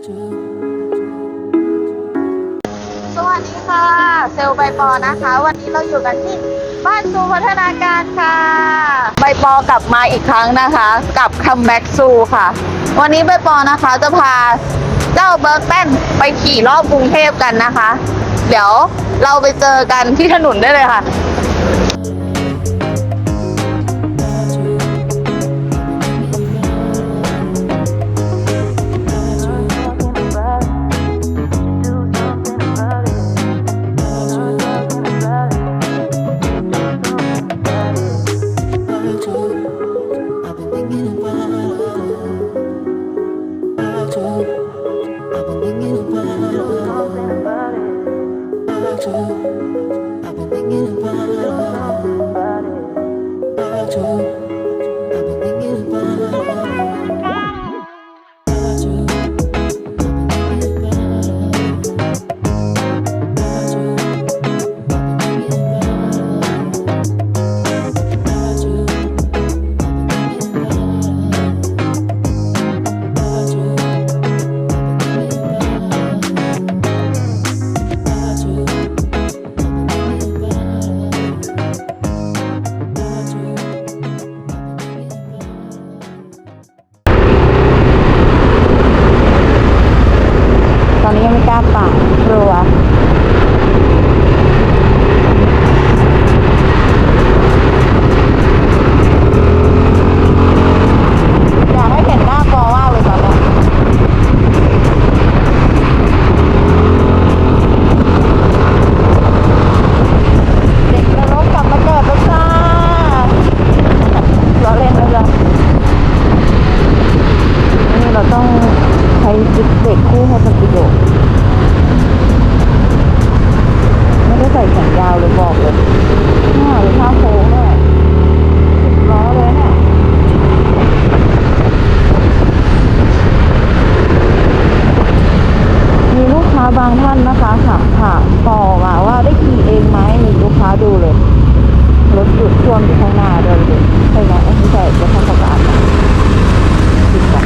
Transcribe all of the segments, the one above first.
สวัสดีค่ะ เซลใบปอนะคะ วันนี้เราอยู่กันที่บ้านซูพัฒนาการค่ะ ใบปอกลับมาอีกครั้งนะคะกับคัมแบ็กซูค่ะ วันนี้ใบปอนะคะจะพาเจ้าเบิร์กแป้นไปขี่รอบกรุงเทพกันนะคะ เดี๋ยวเราไปเจอกันที่ถนนได้เลยค่ะ เราต้องใช้จิ๊กเด็กคู่ให้เป็นประโยชน์ไม่ได้ใส่แขนยาวเลยบอกเลยหน่าหรือท่าโค้งเนี่ยสิบล้อเลยเนี่ยมีลูกค้าบางท่านนะคะถามถามต่อมาว่าได้ขี่เองไหมมีลูกค้าดูเลยรถหยุดช่วงอยู่ข้างหน้าเดินเลยใช่ไหมไม่ใช่จะทำประกาศนะผิดว่ะ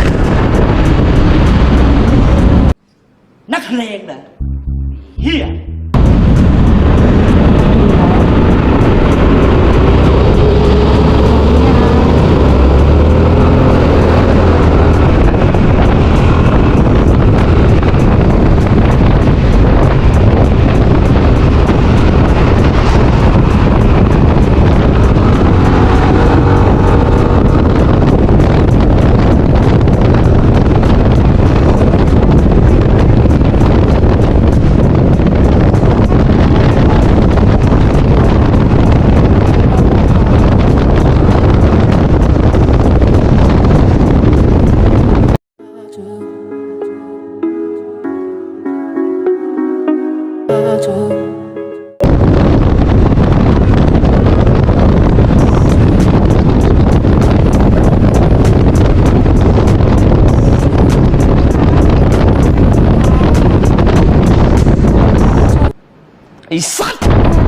นักเลงเหรอเฮีย He sucked!